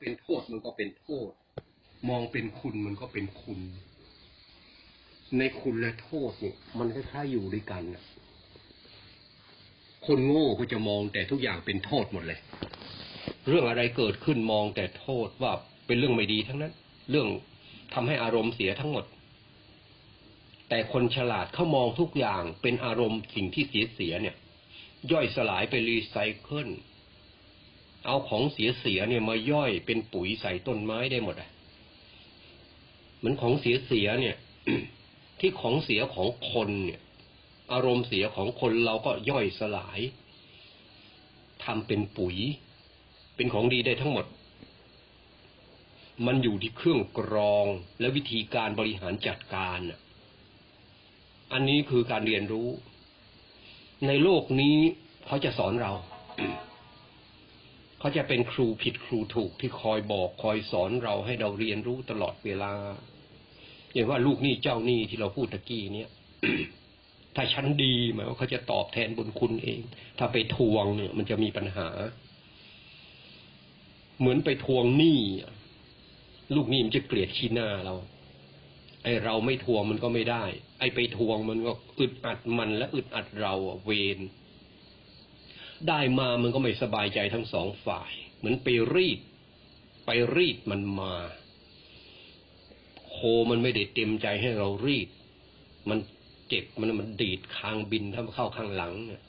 เป็นโทษมันก็เป็นโทษ มองเป็นคุณมันก็เป็นคุณ ในคุณและโทษเนี่ยมันคล้ายๆอยู่ด้วยกันนะคนโง่ก็จะมองแต่ทุกอย่างเป็นโทษหมดเลย เรื่องอะไรเกิดขึ้นมองแต่โทษว่าเป็นเรื่องไม่ดีทั้งนั้น เรื่องทำให้อารมณ์เสียทั้งหมด แต่คนฉลาดเขามองทุกอย่างเป็นอารมณ์สิ่งที่เสียเสียเนี่ย ย่อยสลายไปรีไซเคิล เอาของเสียเสียๆเนี่ยมาย่อยเป็นปุ๋ยใส่ต้นไม้ได้หมดอะเหมือนของเสียเสียๆเนี่ย ที่ของเสียของคนเนี่ย อารมณ์เสียของคนเราก็ย่อยสลายทำเป็นปุ๋ย เป็นของดีได้ทั้งหมด มันอยู่ที่เครื่องกรองและวิธีการบริหารจัดการน่ะอันนี้คือการเรียนรู้ ในโลกนี้เขาจะสอนเรา เขาจะเป็นครูผิดครูถูกที่คอยบอกคอยสอนเราให้เราเรียนรู้ตลอดเวลาอย่างว่าลูกหนี้เจ้าหนี้ที่เราพูดตะกี้เนี่ย ถ้าฉันดีหมายว่าเขาจะตอบแทนบุญคุณเอง ถ้าไปทวงเนี่ย มันจะมีปัญหา เหมือนไปทวงหนี้ลูกหนี้มันจะเกลียดขี้หน้าเรา ไอเราไม่ทวงมันก็ไม่ได้ ไอไปทวงมันก็อึดอัดมันและอึดอัดเราเวร ได้มามันก็ไม่สบายใจทั้งสองฝ่าย เหมือนไปรีด ไปรีดมันมา โคมันไม่ได้เต็มใจให้เรารีด มันเจ็บมันมันดีดคางบินถ้าเข้าข้างหลังเนี่ย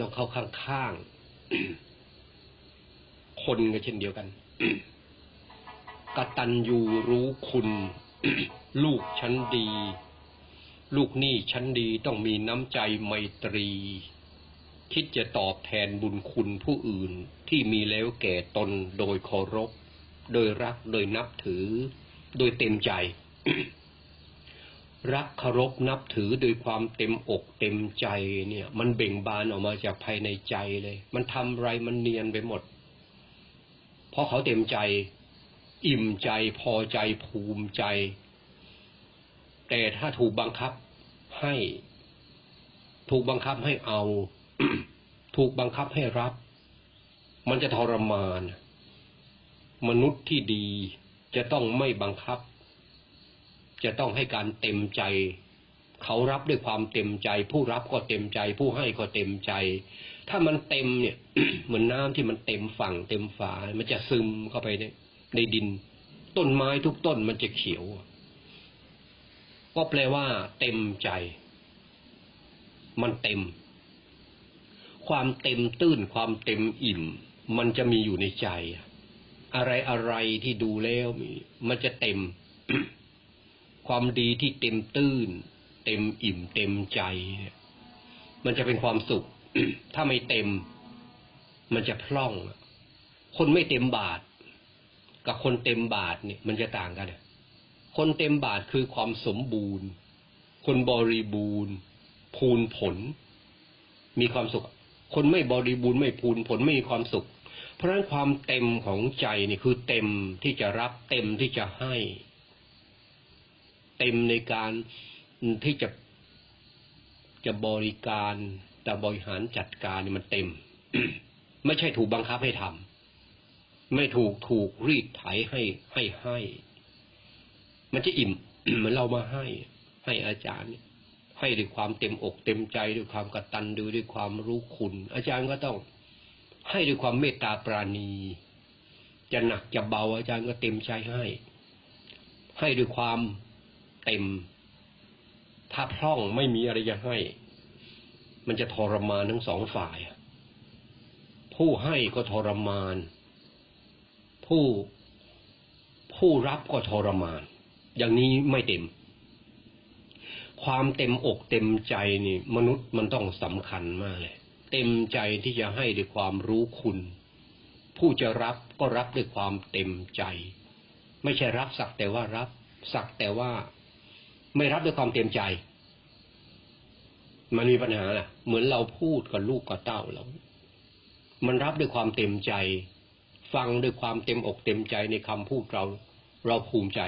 ต้องเข้าข้างข้างคนก็เช่นเดียวกันกตัญญูรู้คุณ ลูกชั้นดี ลูกหนี้ชั้นดีต้องมีน้ำใจไมตรี คิดจะตอบแทนบุญคุณผู้อื่นที่มีแล้วแก่ตนโดยเคารพ โดยรักโดยนับถือ โดยเต็มใจ รักเคารพนับถือโดยความเต็มอกเต็มใจเนี่ย มันเบ่งบานออกมาจากภายในใจเลย มันทำไรมันเนียนไปหมด เพราะเขาเต็มใจ อิ่มใจพอใจภูมิใจ แต่ถ้าถูกบังคับให้ ถูกบังคับให้เอา ถูกบังคับให้รับ มันจะทรมาน มนุษย์ที่ดีจะต้องไม่บังคับ จะต้องให้การเต็มใจ เขารับด้วยความเต็มใจ ผู้รับก็เต็มใจ ผู้ให้ก็เต็มใจ ถ้ามันเต็มเนี่ย เหมือนน้ำที่มันเต็มฝั่ง เต็มฝา มันจะซึมเข้าไปในในดิน ต้นไม้ทุกต้นมันจะเขียว ก็แปลว่า เต็มใจ มันเต็ม ความเต็มตื้นความเต็มอิ่ม มันจะมีอยู่ในใจ อะไรอะไรที่ดูแล้วมันจะเต็ม ความดีที่เต็มตื้น เต็มอิ่ม เต็มใจ มันจะเป็นความสุข ถ้าไม่เต็ม มันจะพร่อง คนไม่เต็มบาท กับคนเต็มบาทเนี่ย มันจะต่างกันคนเต็มบาทคือความสมบูรณ์ คนบริบูรณ์ พูนผล มีความสุข คนไม่บริบูรณ์ไม่พูนผลไม่มีความสุข เพราะฉะนั้นความเต็มของใจนี่คือเต็มที่จะรับเต็มที่จะให้ เต็มในการที่จะจะบริการแต่บริหารจัดการนี่มันเต็ม ไม่ใช่ถูกบังคับให้ทำไม่ถูกถูกรีดไถให้ให้ให้ มันจะอิ่มเหมือนเรามาให้ให้อาจารย์เนี่ย ให้ด้วยความเต็มอกเต็มใจด้วยความกตัญญูด้วยความรู้คุณ อาจารย์ก็ต้องให้ด้วยความเมตตาปราณี จะหนักจะเบาอาจารย์ก็เต็มใจให้ ให้ด้วยความเต็ม ถ้าพร่องไม่มีอะไรจะให้ มันจะทรมานทั้งสองฝ่าย ผู้ให้ก็ทรมาน ผู้ผู้รับก็ทรมาน อย่างนี้ไม่เต็ม ความเต็มอกเต็มใจนี่มนุษย์มันต้องสำคัญมากเลย เต็มใจที่จะให้ด้วยความรู้คุณ ผู้จะรับก็รับด้วยความเต็มใจ ไม่ใช่รับสักแต่ว่ารับ สักแต่ว่า ไม่รับด้วยความเต็มใจ มันมีปัญหาแหละเหมือนเราพูดกับลูกกับเต้าเรา มันรับด้วยความเต็มใจ ฟังด้วยความเต็มอกเต็มใจในคำพูดเรา เราภูมิใจ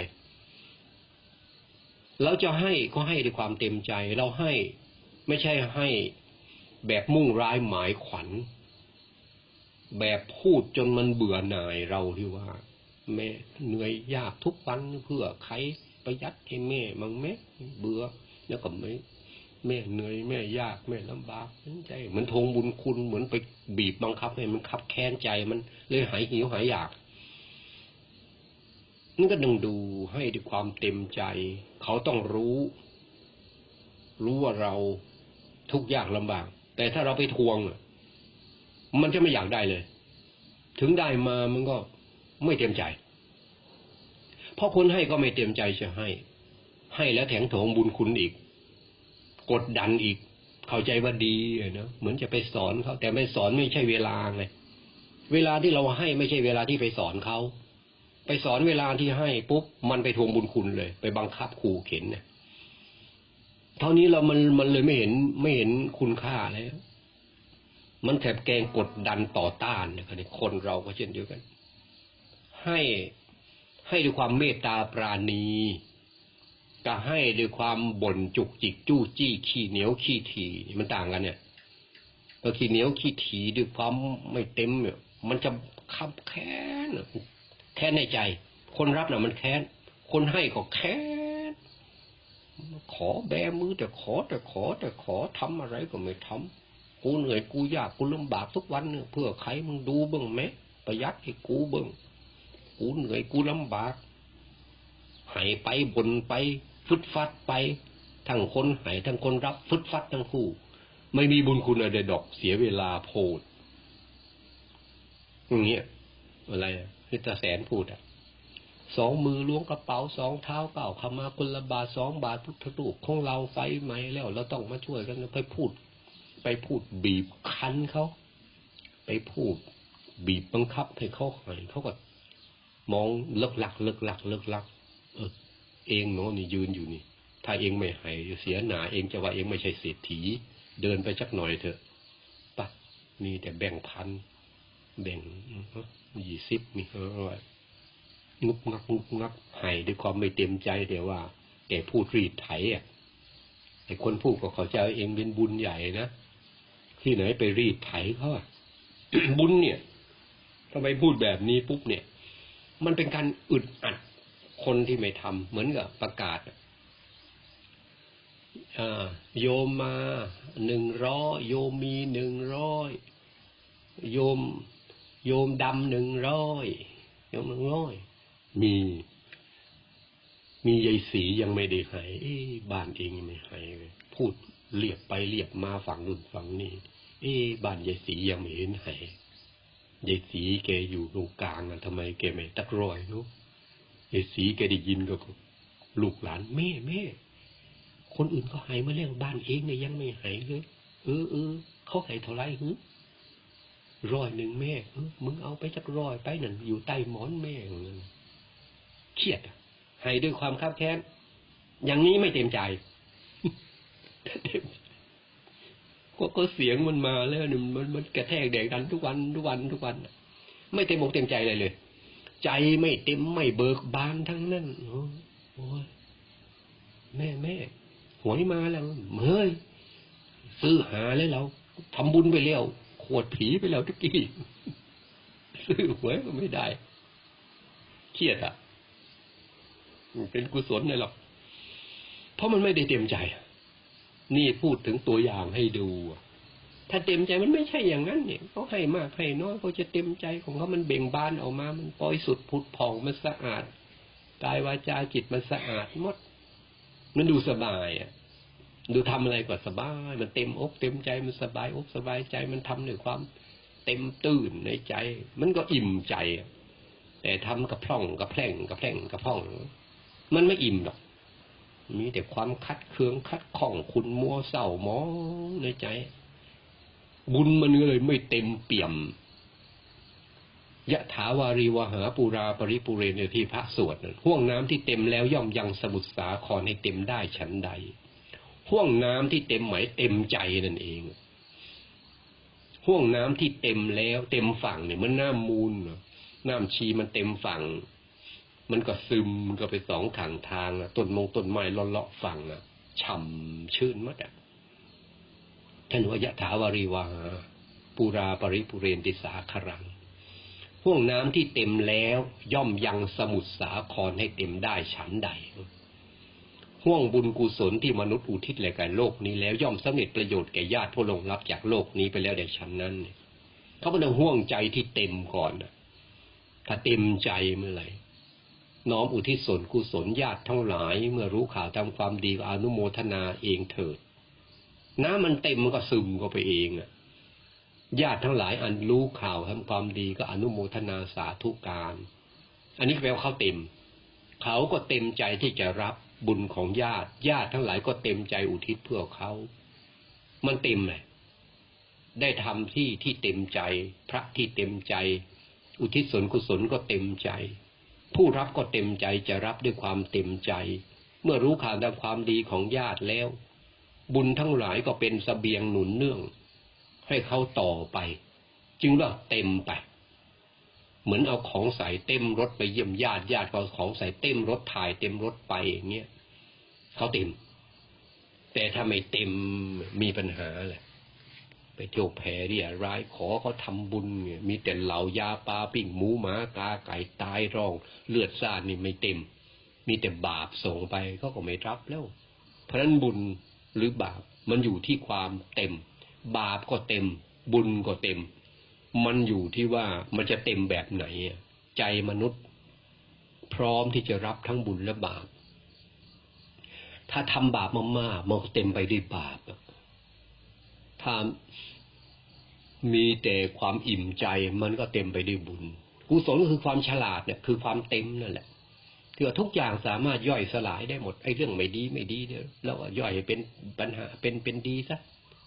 เราจะให้ก็ให้ด้วยความเต็มใจ เราให้ไม่ใช่ให้แบบมุ่งร้ายหมายขวัญ แบบพูดจนมันเบื่อหน่ายเราที่ว่า แม่เหนื่อยยากทุกวันเพื่อใครประหยัดให้แม่มังแม่เบื่อแล้วก็ไม่แม่เหนื่อยแม่ยากแม่ลำบากใจเหมือนทงบุญคุณเหมือนไปบีบบังคับให้มันคับแค้นใจมันเลยหายหิวหายอยาก นี่นก็ดึงดูให้ด้วยความเต็มใจ เขาต้องรู้ รู้ว่าเราทุกยากลำบาก แต่ถ้าเราไปทวงมันจะไม่อยากได้เลย ถึงได้มามันก็ไม่เต็มใจ เพราะคนให้ก็ไม่เต็มใจจะให้ ให้แล้วแถงโถงบุญคุณอีก กดดันอีก เข้าใจว่าดีเนะเหมือนจะไปสอนเขาแต่ไม่สอนไม่ใช่เวลาไงเวลาที่เราให้ไม่ใช่เวลาที่ไปสอนเขา ไปสอนเวลาที่ให้ปุ๊บมันไปทวงบุญคุณเลย ไปบังคับขู่เข็นเนี่ยเท่านี้เรามันมันเลยไม่เห็นไม่เห็นคุณค่าแล้วมันแถบแกงกดดันต่อต้านเนี่ยคนเราก็เช่นเดียวกัน ให้ให้ด้วยความเมตตาปราณีก็ให้ด้วยความบ่นจุกจิกจู้จี้ขี้เหนียวขี้ถีมันต่างกันเนี่ยก็ขี้เหนียวขี้ถีด้วยความไม่เต็มเนี่ยมันจะคับแค้น แค้นในใจ คนรับน่ะมันแค้น คนให้ก็แค้น ขอแบมือแต่ขอแต่ขอแต่ขอทำอะไรก็ไม่ทำกูเหนื่อยกูยากกูลำบากทุกวันเนี่ยเพื่อใครมึงดูเบ้งไหมประหยัดให้กูเบ้งกูเหนื่อยกูลำบากให้ไปบนไปฟึดฟัดไป ทั้งคนให้ทั้งคนรับฟึดฟัดทั้งคู่ ไม่มีบุญคุณอะไรดอกเสียเวลาโพดอย่างเงี้ยอะไรอะ คือตาแสนพูดอะสองมือล้วงกระเป๋าสองเท้าเก่าขมาคนละบาทสองบาทพุทธรูปของเราไฟไหมแล้วเราต้องมาช่วยกันไปพูด ไปพูดบีบคั้นเขาไปพูดบีบบังคับให้เขาให้เขาก็มองเลิกหลักเลิกหลักเลิกหลัก เออ เองเนาะนี่ยืนอยู่นี่ ถ้าเองไม่ให้เสียหนาเองจะว่าเองไม่ใช่เศรษฐี เดินไปสักหน่อยเถอะปะมีแต่แบ่งพัน แบ่งยี่สิบมีเอองุบงักงุบงักให้ด้วยความไม่เต็มใจแต่ว่าแกพูดรีดไถอะไอ้คนพูดก็เขาจะเองเป็นบุญใหญ่นะที่ไหนไปรีดไถเขาอะบุญเนี่ยทำไมพูดแบบนี้ปุ๊บเนี่ย มันเป็นการอึดอัดคนที่ไม่ทำเหมือนกับประกาศโยมมาหนึ่งร้อยโยมมีหนึ่งร้อยโยม โยมดำหนึ่งร้อยโยมหนึ่งร้อยมี มียายสียังไม่ได้หายบ้านเองไม่หายเลยพูดเรียบไปเรียบมาฝั่งนู่นฝั่งนี้เอ้บ้านยายสียังไม่เห็นหายยายสีแกอยู่ตรงกลางนะทำไมแกไม่ตักรอยนุยายสีแกได้ยินก็ลูกหลานแม่แม่คนอื่นเขาหายมาแล้วบ้านเองเนี่ยยังไม่หายเลยเออเออเขาหายเท่าไรฮึ ร้อยหนึ่งแม่มึงเอาไปจักร้อยไปนั่นอยู่ใต้หมอนแม่เครียดให้ด้วยความคับแค้นอย่างนี้ไม่เต็มใจก็ก็เสียงมันมาแล้วมันมันมันกระแทกแดกดันทุกวันทุกวันทุกวัน ไม่เต็มอกเต็มใจเลยเลย ใจไม่เต็มไม่เบิกบานทั้งนั้นโอ้ยแม่แม่หวยมาแล้วเฮ้ยซื้อหาแล้วเราทำบุญไปแล้ว ขวดผีไปแล้วทุกกี้ซื้อหวยก็ไม่ได้ เครียดอะเป็นกุศลเลยหรอก เพราะมันไม่ได้เต็มใจ นี่พูดถึงตัวอย่างให้ดู ถ้าเต็มใจมันไม่ใช่อย่างนั้นเนี่ยเขาให้มากให้น้อยเขาจะเต็มใจของเขามันเบ่งบานออกมา มันปล่อยสุดผุดผ่องมันสะอาดกายวาจาจิตมันสะอาดหมด มันดูสบายอะ ดูทำอะไรก็สบาย มันเต็มอกเต็มใจมันสบายอกสบายใจมันทำด้วยความเต็มตื่นในใจ มันก็อิ่มใจ แต่ทำกระพร่องกระแพร่งกระแพร่งกระพร่อง มันไม่อิ่มหรอก มีแต่ความคัดเคืองคัดข้องคุณมัวเศร้ามองในใจ บุญมันเลยไม่เต็มเปี่ยมยะถาวารีวหาปูราปริปุเรนที่พระสวดห่วงน้ำที่เต็มแล้วย่อมยังสมุทรสาครให้เต็มได้ฉันใด ห่วงน้ำที่เต็มหมายเต็มใจนั่นเองห่วงน้ำที่เต็มแล้ว เต็มฝั่งเนี่ยมันน้ำมูลน้ำชีมันเต็มฝั่ง มันก็ซึมก็ไปสองข้างทางต้นมงต้นไม้เลาะฝั่งนะฉ่ำชื่นมากอะท่านวยะถาวารีวาปูราปริปุเรนติสาครังห่วงน้ำที่เต็มแล้ว ย่อมยังสมุทรสาครให้เต็มได้ฉันใด ห่วงบุญกุศลที่มนุษย์อุทิศแก่โลกนี้แล้วย่อมสำเร็จประโยชน์แก่ญาติผู้ลงรับจากโลกนี้ไปแล้วในฉันนั้นเขาเป็นห่วงใจที่เต็มก่อนถ้าเต็มใจเมื่อไหร่น้อมอุทิศส่วนกุศลญาติทั้งหลาย เมื่อรู้ข่าวทำความดีอนุโมทนาเองเถิด น้ำมันเต็มมันก็ซึมก็ไปเองอะญาติทั้งหลายอันรู้ข่าวทำความดีก็อนุโมทนาสาธุการ อันนี้แปลว่าเขาเต็ม เขาก็เต็มใจที่จะรับ บุญของญาติ ญาติทั้งหลายก็เต็มใจอุทิศเพื่อเขา มันเต็มเลยได้ทำที่ที่เต็มใจ พระที่เต็มใจ อุทิศส่วนกุศลก็เต็มใจ ผู้รับก็เต็มใจจะรับด้วยความเต็มใจ เมื่อรู้ข่าวทำความดีของญาติแล้ว บุญทั้งหลายก็เป็นสเสบียงหนุนเนื่อง ให้เขาต่อไป จึงว่าเต็มไป เหมือนเอาของใส่เต็มรถไปเยี่ยมญาติญาติเอาของใส่เต็มรถถ่ายเต็มรถไปอย่างเงี้ยเขาเต็ม แต่ถ้าไม่เต็มมีปัญหาแหละไปเที่ยวแผ่เรียร้ายขอเขาทำบุญเนี่ยมีแต่เหล่ายาปลาปิ้งหมูหมากาไก่ตายร้อง เลือดซ่าดนี่ไม่เต็ม มีแต่บาปส่งไปเขาก็ไม่รับแล้ว เพราะนั้นบุญหรือบาปมันอยู่ที่ความเต็ม บาปก็เต็ม บุญก็เต็ม มันอยู่ที่ว่ามันจะเต็มแบบไหน ใจมนุษย์ พร้อมที่จะรับทั้งบุญและบาป ถ้าทำบาปมากๆมันเต็มไปด้วยบาปถ้ามีแต่ความอิ่มใจมันก็เต็มไปด้วยบุญกุศลก็คือความฉลาดเนี่ยคือความเต็มนั่นแหละคือทุกอย่างสามารถย่อยสลายได้หมดไอ้เรื่องไม่ดีไม่ดีเนี่ยเราย่อยเป็นปัญหาเป็นเป็นดีซะ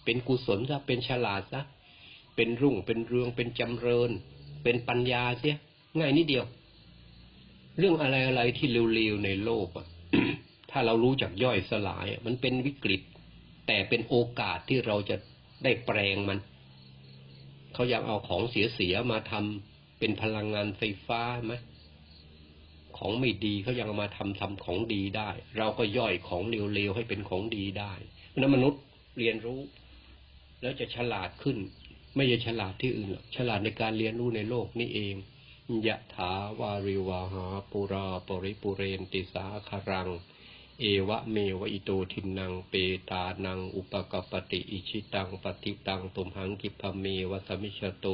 เป็นกุศลซะเป็นฉลาดซะ เป็นรุ่งเป็นเรืองเป็นจำเริญ เป็นปัญญาเสียง่ายนิดเดียว เรื่องอะไรอะไรที่เร็วๆในโลกอะถ้าเรารู้จักย่อยสลาย มันเป็นวิกฤต แต่เป็นโอกาสที่เราจะได้แปลงมัน เขาอยากเอาของเสียๆมาทำเป็นพลังงานไฟฟ้าไหมของไม่ดีเขายังเอามาทำทำของดีได้ เราก็ย่อยของเร็วๆให้เป็นของดีได้เพราะนั้นมนุษย์เรียนรู้ แล้วจะฉลาดขึ้น ไม่ใช่ฉลาดที่อื่นหรอกฉลาดในการเรียนรู้ในโลกนี่เองยะถาวาริวาหาปุราปริปุเรนติสาคารัง เอวะเมวะอิโตทินังเปตานัง อุปกปติอิชิตังปฏิตังตุมหังกิพเมวะสมิชโต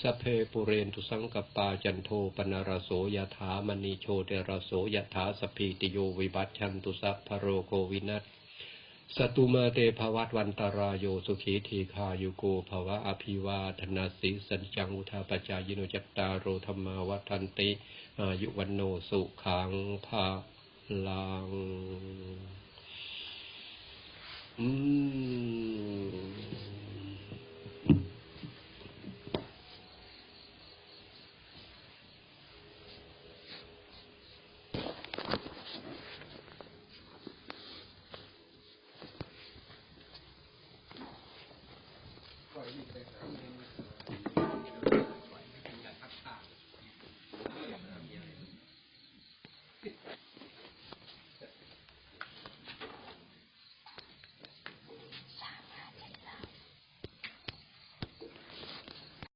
สเพปุเรนตุสังกปาจันโทปนารโสยถามณีโชเดรโสยถาสพีติโยวิบัตชันตุสัพพโรโกวินัส สตุมาเตภวัตวันตารายโยสุขีทีคายุโกภวะอภิวาธนาสีสัญจังอุทาปจายโนจัตตารโรธรรมาวัทันติ อายุวันโนสุขังภาลังอืม